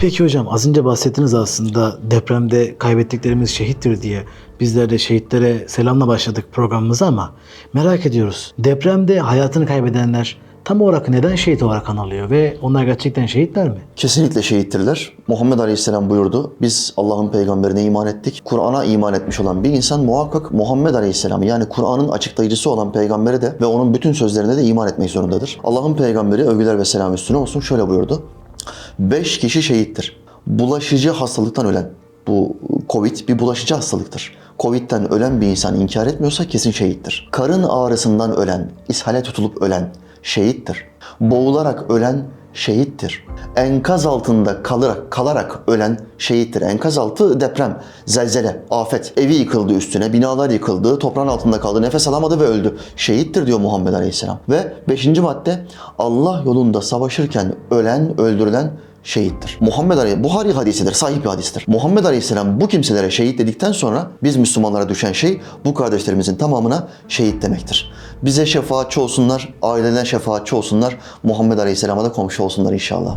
Peki hocam az önce bahsettiniz aslında depremde kaybettiklerimiz şehittir diye. Bizler de şehitlere selamla başladık programımıza ama merak ediyoruz. Depremde hayatını kaybedenler tam olarak neden şehit olarak anılıyor ve onlar gerçekten şehitler mi? Kesinlikle şehittirler. Muhammed Aleyhisselam buyurdu. Biz Allah'ın peygamberine iman ettik. Kur'an'a iman etmiş olan bir insan muhakkak Muhammed Aleyhisselam yani Kur'an'ın açıklayıcısı olan peygambere de ve onun bütün sözlerine de iman etmek zorundadır. Allah'ın peygamberi övgüler ve selam üstüne olsun şöyle buyurdu. Beş kişi şehittir. Bulaşıcı hastalıktan ölen. Bu Covid bir bulaşıcı hastalıktır. Covid'den ölen bir insan inkar etmiyorsa kesin şehittir. Karın ağrısından ölen, ishale tutulup ölen şehittir. Boğularak ölen şehittir. Enkaz altında kalarak, kalarak ölen şehittir. Enkaz altı deprem, zelzele, afet. Evi yıkıldı üstüne, binalar yıkıldı, toprağın altında kaldı, nefes alamadı ve öldü. Şehittir diyor Muhammed Aleyhisselam. Ve beşinci madde Allah yolunda savaşırken ölen, öldürülen şehittir. Muhammed Aleyhisselam, Buhari hadisidir, sahih bir hadistir. Muhammed Aleyhisselam bu kimselere şehit dedikten sonra biz Müslümanlara düşen şey bu kardeşlerimizin tamamına şehit demektir. Bize şefaatçi olsunlar, ailelerine şefaatçi olsunlar, Muhammed Aleyhisselam'a da komşu olsunlar inşallah.